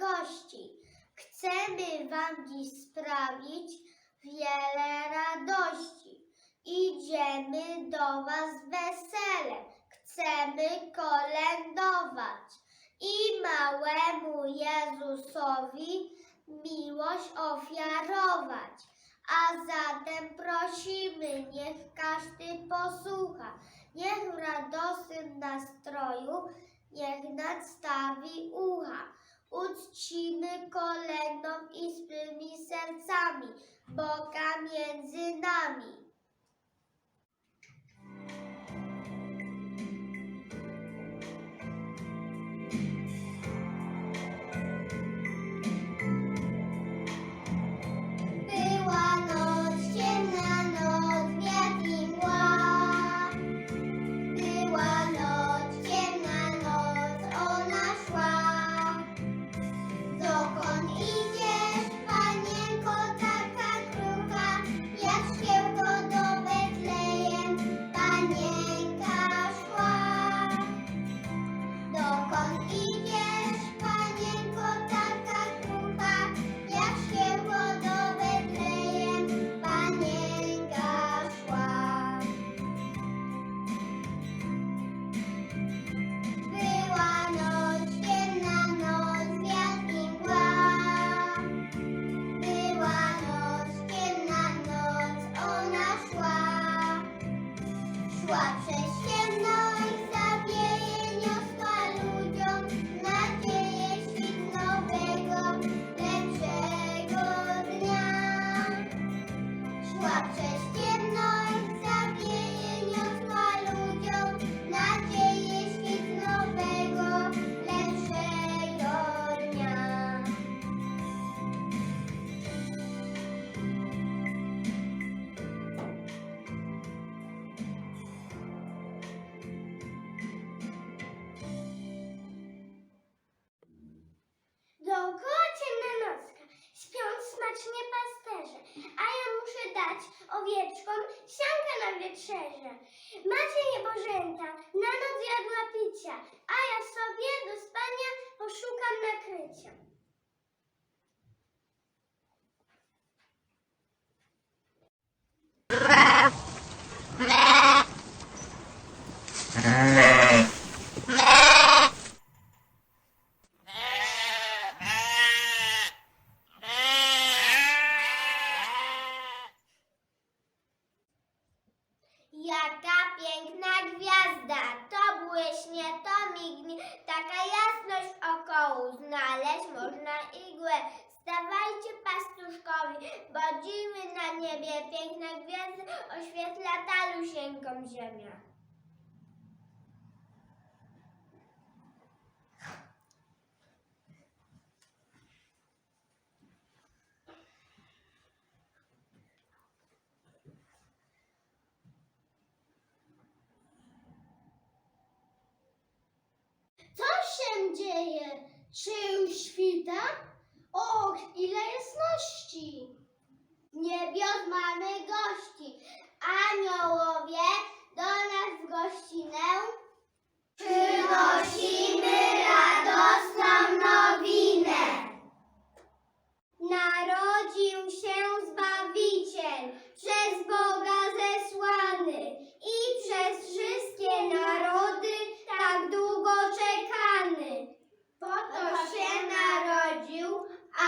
gości. Chcemy Wam dziś sprawić wiele radości. Idziemy do Was weselem, chcemy kolędować i małemu Jezusowi miłość ofiarować. A zatem prosimy, niech każdy posłucha, niech w radosnym nastroju, niech nadstawi ucha. Uczcimy kolędą i swymi sercami Boga między nami. Niebożęta, na noc jadła picia, a ja sobie do spania poszukam nakrycia. Dzieje? Czy już świta? Och, ile jasności! Z niebios mamy gości. Aniołowie do nas w gościnę przynosimy radosną nowinę. Narodził się Zbawiciel, przez Boga zesłany i przez wszystkie narody tak długo czekany. Po to się narodził,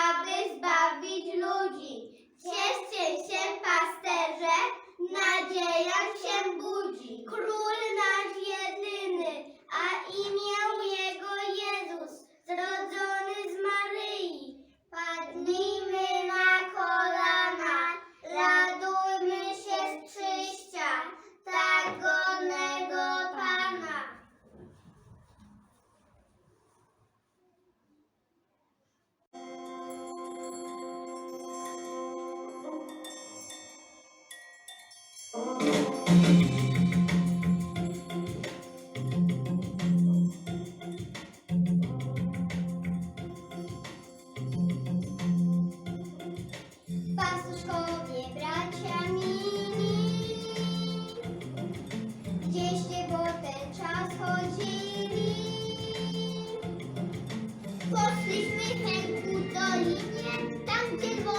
aby zbawić ludzi.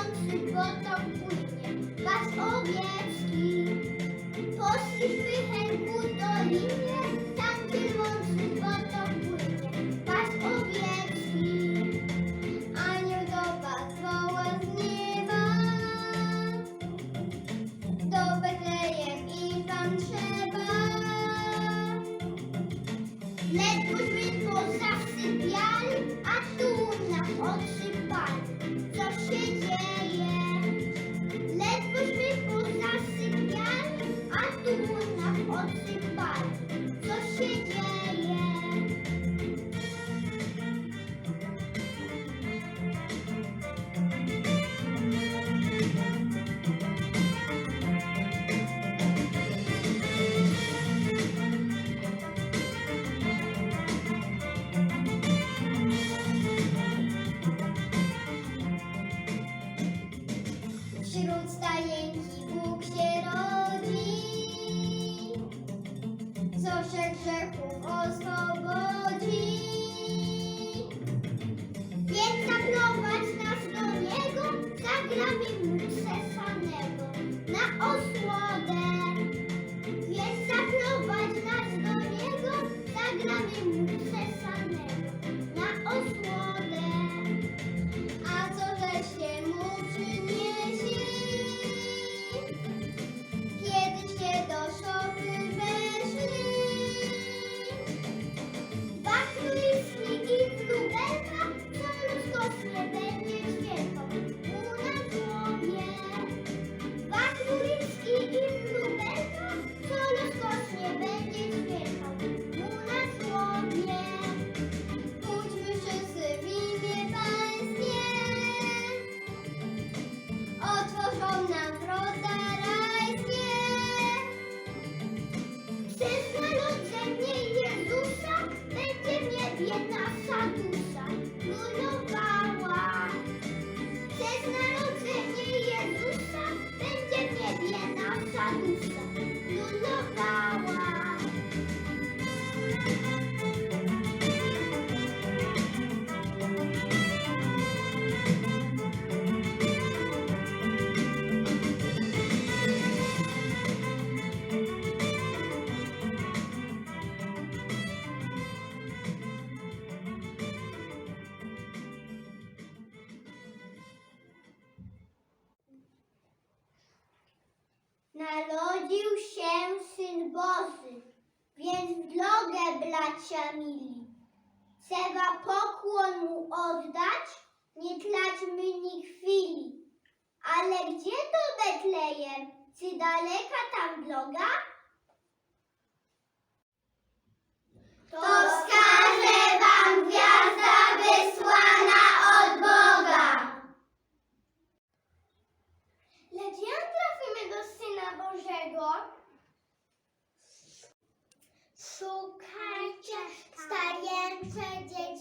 там судьба там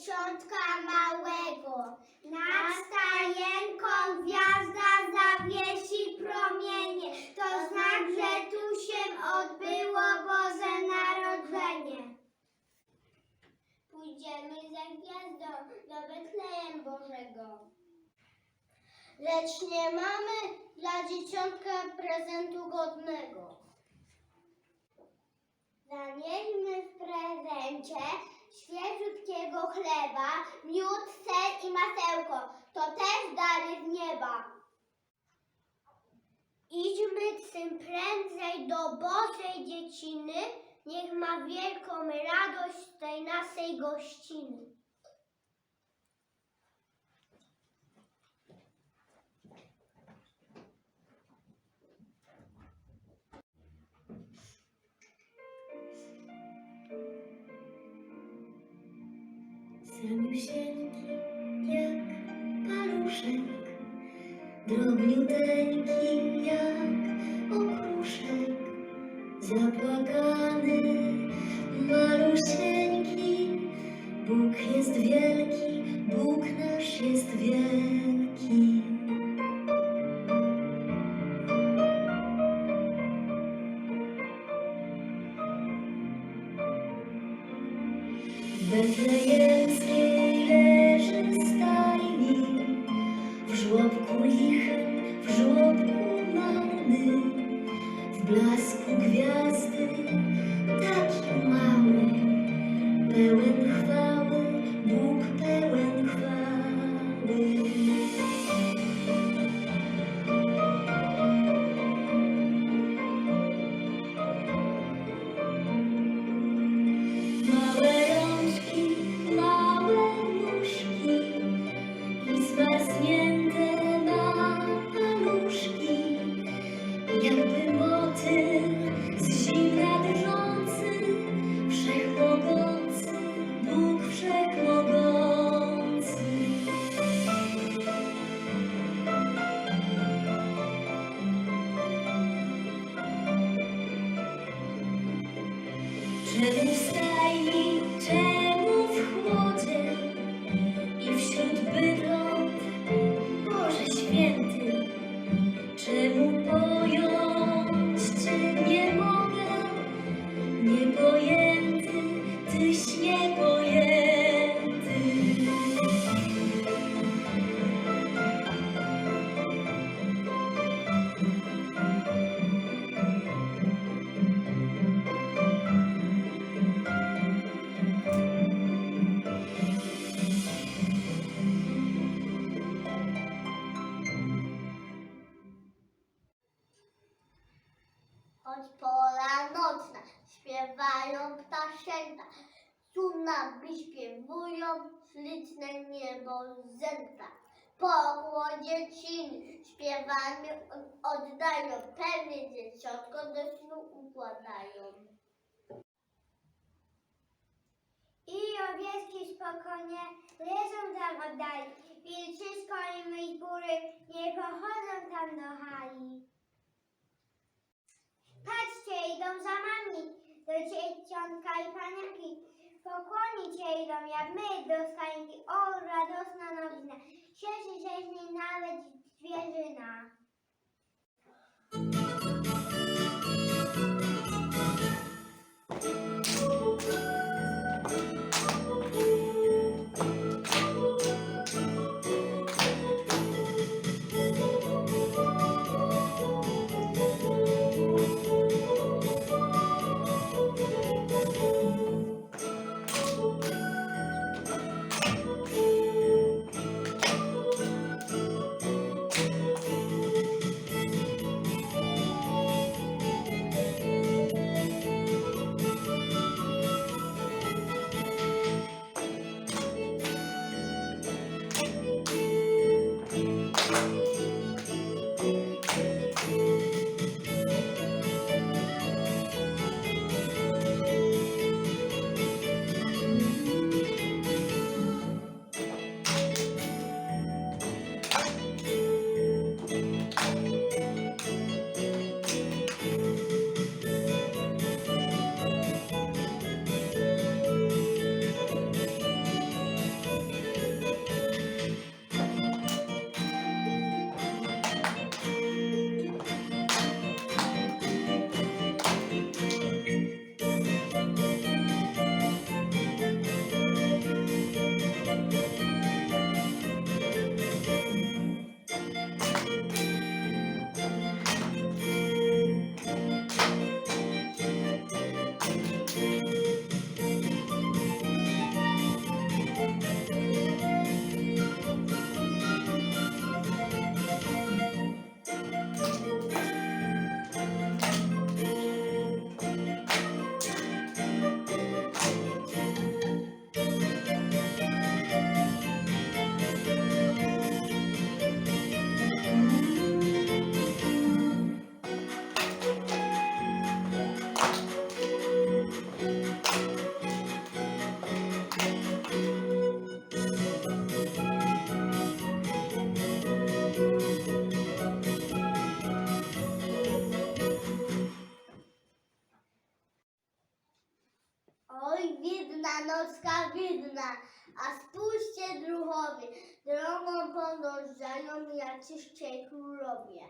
dzieciątka małego. Nad stajenką gwiazda zawiesi promienie, to znak, że tu się odbyło Boże Narodzenie. Pójdziemy za gwiazdą do Betlejem Bożego. Lecz nie mamy dla dzieciątka prezentu godnego. Zanieśmy w prezencie świeżutkiego chleba, miód, ser i masełko. To też dary z nieba. Idźmy tym prędzej do Bożej dzieciny, niech ma wielką radość tej naszej gościny. Samiusieńki jak paluszek, drobniuteńki jak okruszek, zapłakany malusieńki. Bóg jest wielki, Bóg nasz jest wielki. Snu układają. I owieczki spokojnie leżą tam oddali. Wilczysko i góry nie pochodzą tam do hali. Patrzcie, idą za nami, do dzieciątka i paniaki. Pokłonić się idą, jak my do stajni. O, radosna nowina, cieszy się z niej nawet zwierzyna. Oj, widna nocka widna, a spójrzcie druhowie, drogą podążają jacyście królowie.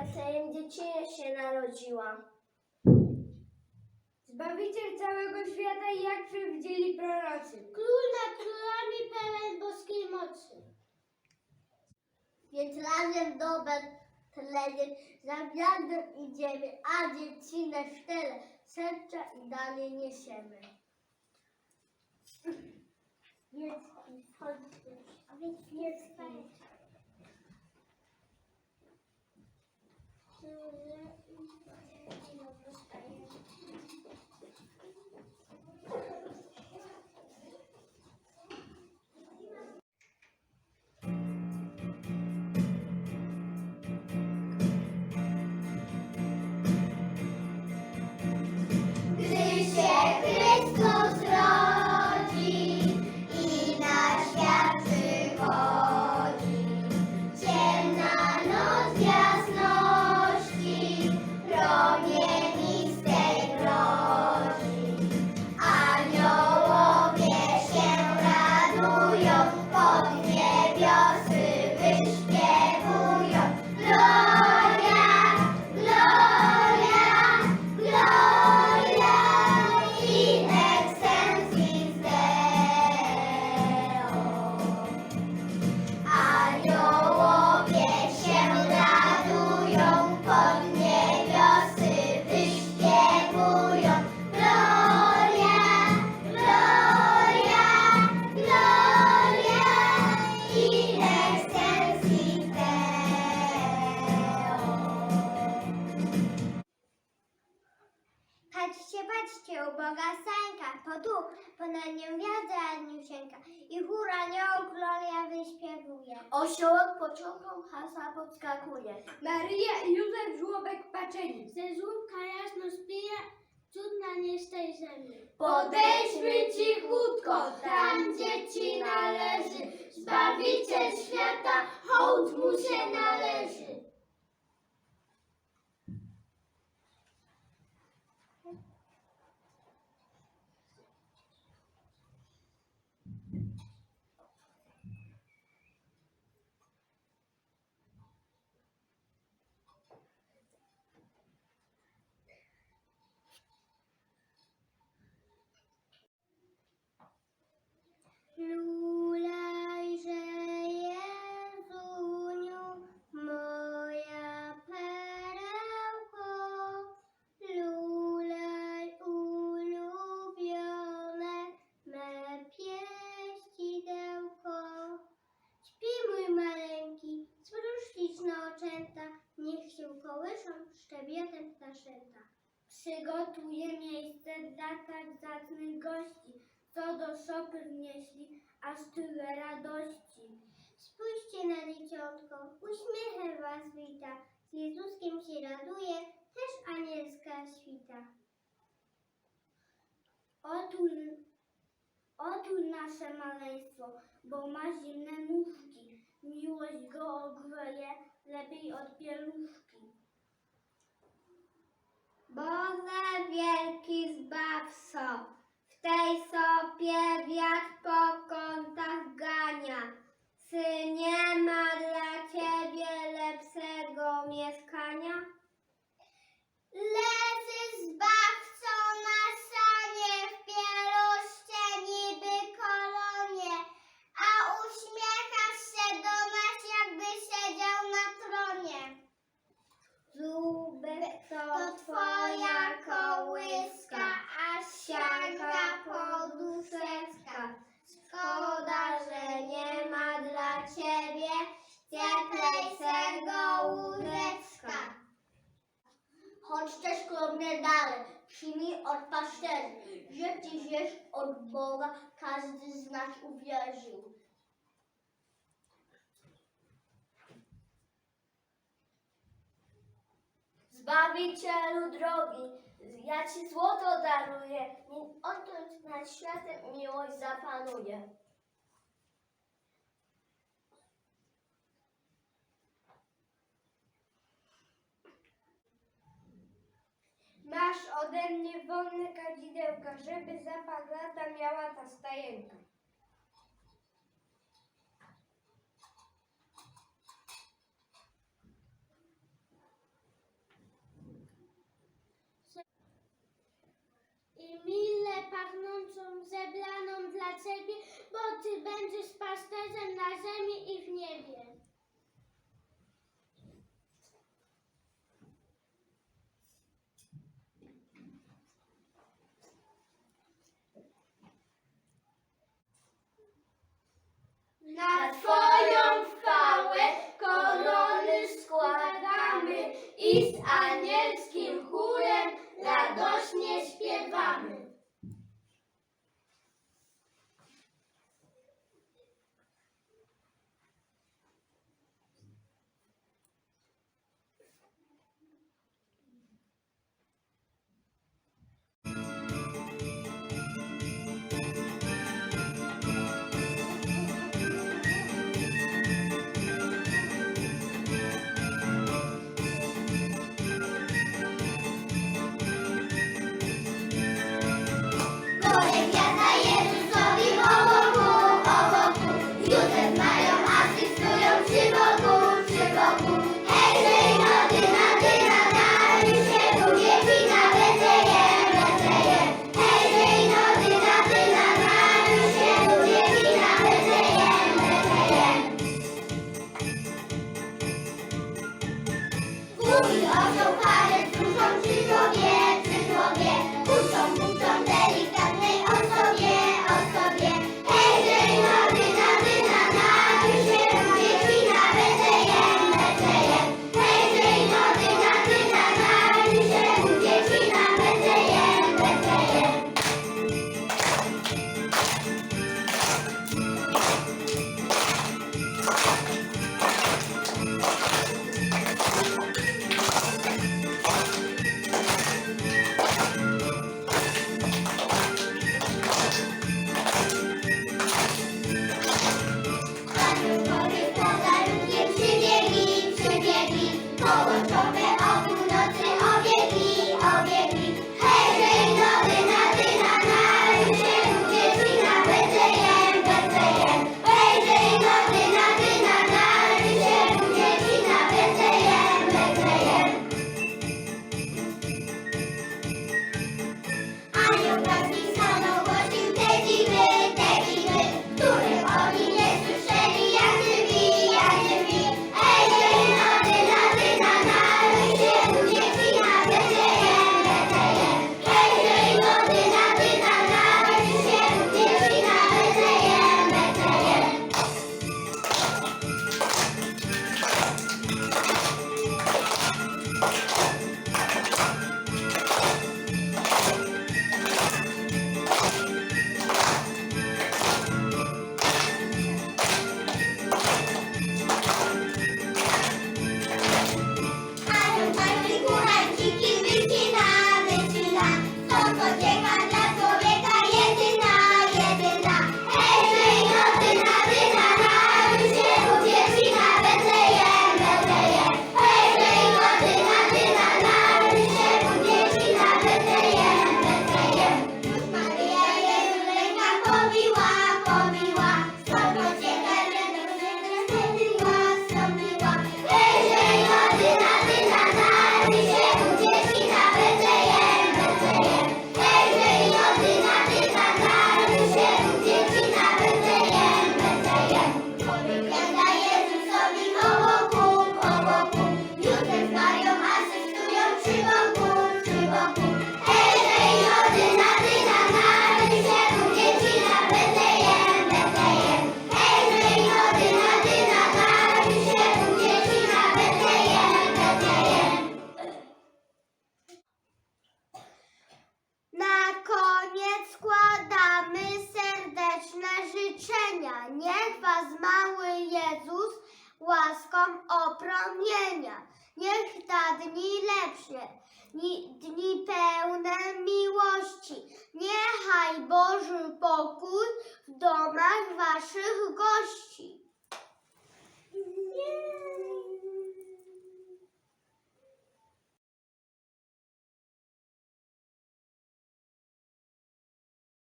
Betlejem dziecinie się narodziła. Zbawiciel całego świata, jak przewidzieli prorocy. Król nad królami pełen boskiej mocy. Więc razem do Betlejem za gwiazdą idziemy, a dziecinę w tyle serca i dalej niesiemy. Wiecki, chodźcie, a więc 十 Osiołek pociągą hasa podskakuje. Maryja i Józef żłobek paczeni. Ze żłóbka jasno spije, cud na niestej ziemi. Podejdźmy cichutko, tam dzieci należy. Zbawiciel świata, hołd mu się należy. Się kołyszą szczebietem ptaszęta. Przygotuję miejsce dla tak zacnych gości, co do szopy wnieśli, aż tyle radości. Spójrzcie na dzieciątko, uśmiechem was wita, z Jezuskiem się raduje, też anielska świta. Otul, otul nasze maleństwo, bo ma zimne nówki, miłość go ogreje lepiej od pieluszki. Boże wielki zbawco, w tej sopie wiatr po kątach gania. Czy nie ma dla ciebie lepszego mieszkania? Leży zbawco na sanie w pieluszce niby kolonie, a uśmiechasz się do nas, jakby siedział na tronie. Zubek to twoja kołyska, a sianka poduszeczka. Szkoda, ciągnę dalej. Przyjmij od pasterzy, że Ty wiesz od Boga, każdy z nas uwierzył. Zbawicielu drogi, ja Ci złoto daruję, nim odtąd nad światem miłość zapanuje. Masz ode mnie wonne kadzidełka, żeby zapach lata miała ta stajenka. Mile pachnącą zebraną dla Ciebie, bo Ty będziesz pasterzem na ziemi i w niebie. Na Twoją chwałę korony składamy i z